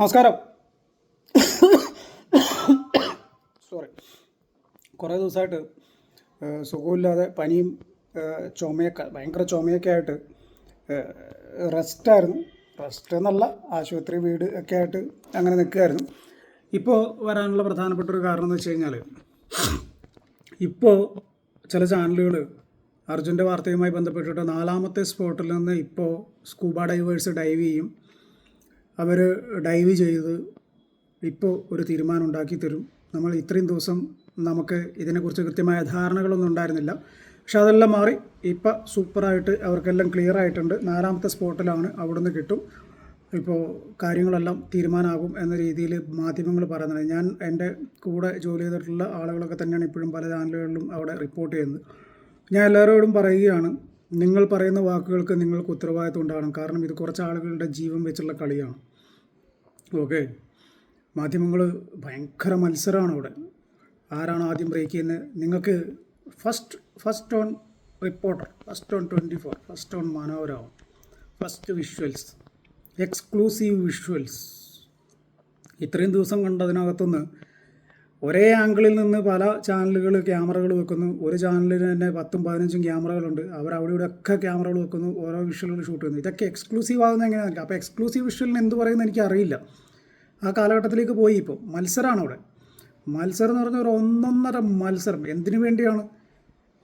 നമസ്കാരം. സോറി കുറേ ദിവസമായിട്ട് സുഖമില്ലാതെ പനിയും ചുമയൊക്കെ ഭയങ്കര ചുമയൊക്കെ ആയിട്ട് റെസ്റ്റായിരുന്നു റെസ്റ്റ് എന്നല്ല ആശുപത്രി വീട് ഒക്കെ ആയിട്ട് അങ്ങനെ നിൽക്കുകയായിരുന്നു. ഇപ്പോൾ വരാനുള്ള പ്രധാനപ്പെട്ട ഒരു കാരണം എന്ന് വെച്ച് കഴിഞ്ഞാൽ ഇപ്പോൾ ചില ചാനലുകൾ അർജുന്റെ വാർത്തയുമായി ബന്ധപ്പെട്ടിട്ട് നാലാമത്തെ സ്പോട്ടിൽ നിന്ന് ഇപ്പോൾ സ്കൂബ ഡൈവേഴ്സ് ഡൈവ് ചെയ്യും. അവർ ഡൈവ് ചെയ്ത് ഇപ്പോൾ ഒരു തീരുമാനം ഉണ്ടാക്കി തരും. നമ്മൾ ഇത്രയും ദിവസം നമുക്ക് ഇതിനെക്കുറിച്ച് കൃത്യമായ ധാരണകളൊന്നും ഉണ്ടായിരുന്നില്ല. പക്ഷെ അതെല്ലാം മാറി. ഇപ്പം സൂപ്പറായിട്ട് അവർക്കെല്ലാം ക്ലിയർ ആയിട്ടുണ്ട് നാലാമത്തെ സ്പോട്ടിലാണ് അവിടുന്ന് കിട്ടും. ഇപ്പോൾ കാര്യങ്ങളെല്ലാം തീരുമാനമാകും എന്ന രീതിയിൽ മാധ്യമങ്ങൾ പറയുന്നത് ഞാൻ എന്റെ കൂടെ ജോലി ചെയ്തിട്ടുള്ള ആളുകളൊക്കെ തന്നെയാണ് ഇപ്പോഴും പല ചാനലുകളിലും അവിടെ റിപ്പോർട്ട് ചെയ്യുന്നത്. ഞാൻ എല്ലാവരോടും പറയുകയാണ് നിങ്ങൾ പറയുന്ന വാക്കുകൾക്ക് നിങ്ങൾക്ക് ഉത്തരവാദിത്വം ഉണ്ടാകണം. കാരണം ഇത് കുറച്ച് ആളുകളുടെ ജീവൻ വെച്ചുള്ള കളിയാണ്. ഓക്കെ. മാധ്യമങ്ങൾ ഭയങ്കര മത്സരമാണ് അവിടെ. ആരാണ് ആദ്യം ബ്രേക്ക് ചെയ്യുന്നത് നിങ്ങൾക്ക് first first on reporter first on twenty four first on Manorama first visuals exclusive visuals ഇത്രയും ദിവസം കണ്ടതിനകത്തുനിന്ന് ഒരേ ആംഗിളിൽ നിന്ന് പല ചാനലുകൾ ക്യാമറകൾ വെക്കുന്നു. ഒരു ചാനലിന് തന്നെ പത്തും പതിനഞ്ചും ക്യാമറകളുണ്ട് അവർ അവിടെ ഇവിടെ ഒക്കെ ക്യാമറകൾ വെക്കുന്നു. ഓരോ വിഷ്വലുകൾ ഷൂട്ട് ചെയ്യുന്നു. ഇതൊക്കെ എക്സ്ക്ലൂസീവ് ആകുന്ന എങ്ങനെയാണ് അപ്പോൾ എക്സ്ക്ലൂസീവ് വിഷ്വലിന് എന്ത് പറയുന്നത് എനിക്ക് അറിയില്ല. ആ കാലഘട്ടത്തിലേക്ക് പോയി ഇപ്പോൾ മത്സരമാണ് അവിടെ. മത്സരം എന്ന് പറഞ്ഞാൽ ഒരു ഒന്നൊന്നര മത്സരം. എന്തിനു വേണ്ടിയാണ്?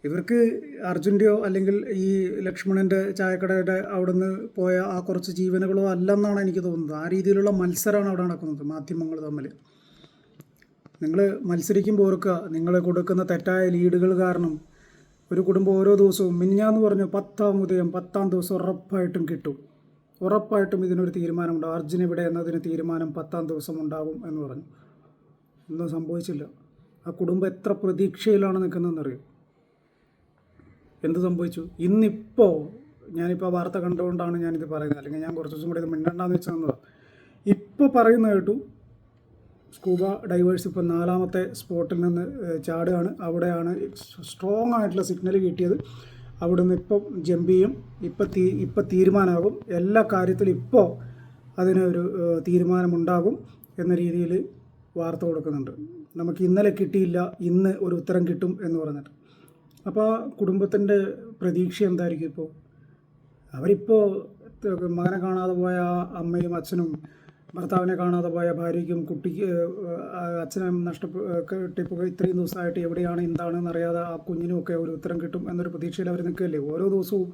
ഇവർക്ക് അർജുന്റെയോ അല്ലെങ്കിൽ ഈ ലക്ഷ്മണന്റെ ചായക്കടയുടെ അവിടുന്ന് പോയ ആ കുറച്ച് ജീവനുകളോ അല്ലെന്നാണ് എനിക്ക് തോന്നുന്നത്. ആ രീതിയിലുള്ള മത്സരമാണ് അവിടെ നടക്കുന്നത് മാധ്യമങ്ങൾ തമ്മിൽ. നിങ്ങൾ മത്സരിക്കുമ്പോൾ ഓർക്കുക നിങ്ങൾ കൊടുക്കുന്ന തെറ്റായ ലീഡുകൾ കാരണം ഒരു കുടുംബം ഓരോ ദിവസവും മിനിഞ്ഞാന്ന് പറഞ്ഞു പത്താം ഉദയം പത്താം ദിവസം ഉറപ്പായിട്ടും കിട്ടും. ഉറപ്പായിട്ടും ഇതിനൊരു തീരുമാനമുണ്ടാകും അർജുൻ ഇവിടെ എന്നതിന് തീരുമാനം പത്താം ദിവസം ഉണ്ടാകും എന്ന് പറഞ്ഞു. ഒന്നും സംഭവിച്ചില്ല. ആ കുടുംബം എത്ര പ്രതീക്ഷയിലാണ് നിൽക്കുന്നതെന്നറിയും എന്ത് സംഭവിച്ചു? ഇന്നിപ്പോൾ ഞാനിപ്പോൾ വാർത്ത കണ്ടുകൊണ്ടാണ് ഞാനിത് പറയുന്നത്. അല്ലെങ്കിൽ ഞാൻ കുറച്ച് ദിവസം കൂടി ഇത് മിണ്ടണ്ടെന്ന് വെച്ച് ഇപ്പോൾ പറയുന്ന കേട്ടു സ്കൂബ ഡൈവേഴ്സ് ഇപ്പോൾ നാലാമത്തെ സ്പോട്ടിൽ നിന്ന് ചാടുകയാണ്. അവിടെയാണ് സ്ട്രോങ് ആയിട്ടുള്ള സിഗ്നൽ കിട്ടിയത്. അവിടുന്ന് ഇപ്പം ജമ്പ് ചെയ്യും. ഇപ്പം തീ ഇപ്പം തീരുമാനമാകും. എല്ലാ കാര്യത്തിലും ഇപ്പോൾ അതിനൊരു തീരുമാനമുണ്ടാകും എന്ന രീതിയിൽ വാർത്ത കൊടുക്കുന്നുണ്ട്. നമുക്ക് ഇന്നലെ കിട്ടിയില്ല ഇന്ന് ഒരു ഉത്തരം കിട്ടും എന്ന് പറഞ്ഞിട്ട്. അപ്പോൾ ആ കുടുംബത്തിന്റെ പ്രതീക്ഷ എന്തായിരിക്കും ഇപ്പോൾ അവരിപ്പോൾ മകനെ കാണാതെ പോയ അമ്മയും അച്ഛനും ഭർത്താവിനെ കാണാതെ പോയ ഭാര്യയ്ക്കും കുട്ടിക്ക് അച്ഛനെ നഷ്ടപ്പെട്ടിപ്പോൾ ഇത്രയും ദിവസമായിട്ട് എവിടെയാണ് എന്താണെന്ന് അറിയാതെ ആ കുഞ്ഞിനും ഒക്കെ ഒരു ഉത്തരം കിട്ടും എന്നൊരു പ്രതീക്ഷയിൽ അവർ നിൽക്കുകയല്ലേ? ഓരോ ദിവസവും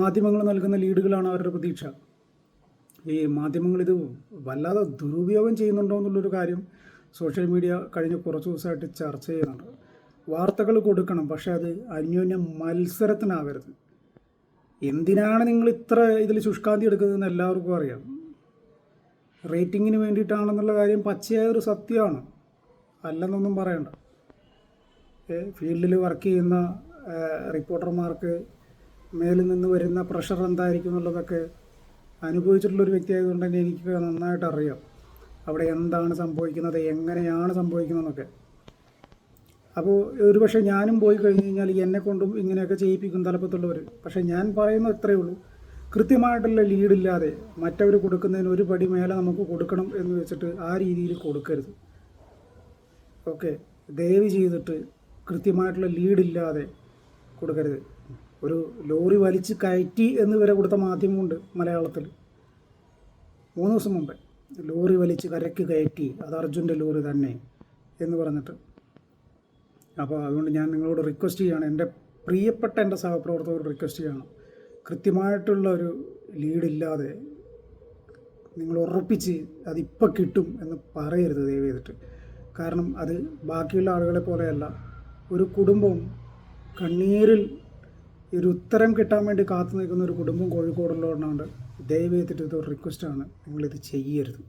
മാധ്യമങ്ങൾ നൽകുന്ന ലീഡുകളാണ് അവരുടെ പ്രതീക്ഷ. ഈ മാധ്യമങ്ങൾ ഇത് വല്ലാതെ ദുരുപയോഗം ചെയ്യുന്നുണ്ടോ എന്നുള്ളൊരു കാര്യം സോഷ്യൽ മീഡിയ കഴിഞ്ഞ കുറച്ച് ദിവസമായിട്ട് ചർച്ച ചെയ്യുന്നുണ്ട്. വാർത്തകൾ കൊടുക്കണം പക്ഷേ അത് അന്യോന്യം മത്സരത്തിനാകരുത് എന്തിനാണ് നിങ്ങൾ ഇത്ര ഇതിൽ ശുഷ്കാന്തി എടുക്കുന്നതെന്ന് എല്ലാവർക്കും അറിയാം. റേറ്റിങ്ങിന് വേണ്ടിയിട്ടാണെന്നുള്ള കാര്യം പച്ചയായ ഒരു സത്യമാണ്. അല്ലെന്നൊന്നും പറയണ്ട. ഫീൽഡിൽ വർക്ക് ചെയ്യുന്ന റിപ്പോർട്ടർമാർക്ക് മേലിൽ നിന്ന് വരുന്ന പ്രഷർ എന്തായിരിക്കും എന്നുള്ളതൊക്കെ അനുഭവിച്ചിട്ടുള്ളൊരു വ്യക്തിയായതുകൊണ്ട് എനിക്ക് നന്നായിട്ട് അറിയാം. അവിടെ എന്താണ് സംഭവിക്കുന്നത് എങ്ങനെയാണ് സംഭവിക്കുന്നതെന്നൊക്കെ. അപ്പോൾ ഒരുപക്ഷെ ഞാനും പോയി കഴിഞ്ഞ് കഴിഞ്ഞാൽ എന്നെ കൊണ്ടും ഇങ്ങനെയൊക്കെ ചെയ്യിപ്പിക്കും തലപ്പത്തുള്ളവർ പക്ഷേ ഞാൻ പറയുന്നത് ഇത്രയേ ഉള്ളൂ. കൃത്യമായിട്ടുള്ള ലീഡില്ലാതെ മറ്റവർ കൊടുക്കുന്നതിന് ഒരു പടി മേലെ നമുക്ക് കൊടുക്കണം എന്ന് വെച്ചിട്ട് ആ രീതിയിൽ കൊടുക്കരുത്. ഓക്കെ ദയവ് ചെയ്തിട്ട് കൃത്യമായിട്ടുള്ള ലീഡില്ലാതെ കൊടുക്കരുത്. ഒരു ലോറി വലിച്ച് കയറ്റി എന്ന് വരെ കൊടുത്ത മാധ്യമമുണ്ട് മലയാളത്തിൽ. മൂന്ന് ദിവസം മുമ്പേ ലോറി വലിച്ച് കരയ്ക്ക് കയറ്റി അത് അർജുന്റെ ലോറി തന്നെ എന്ന് പറഞ്ഞിട്ട്. അപ്പോൾ അതുകൊണ്ട് ഞാൻ നിങ്ങളോട് റിക്വസ്റ്റ് ചെയ്യുകയാണ്. എന്റെ പ്രിയപ്പെട്ട എന്റെ സഹപ്രവർത്തകരോട് റിക്വസ്റ്റ് ചെയ്യണം കൃത്യമായിട്ടുള്ള ഒരു ലീഡില്ലാതെ നിങ്ങൾ ഉറപ്പിച്ച് അതിപ്പോൾ കിട്ടും എന്ന് പറയരുത് ദയവ് ചെയ്തിട്ട്. കാരണം അത് ബാക്കിയുള്ള ആളുകളെ പോലെയല്ല ഒരു കുടുംബം കണ്ണീരിൽ ഒരു ഉത്തരം കിട്ടാൻ വേണ്ടി കാത്തു നിൽക്കുന്ന ഒരു കുടുംബം കോഴിക്കോടുള്ളതുകൊണ്ടാണ് ദയവ് ചെയ്തിട്ട് ഇത് ഒരു റിക്വസ്റ്റാണ് നിങ്ങളിത് ചെയ്യരുത്.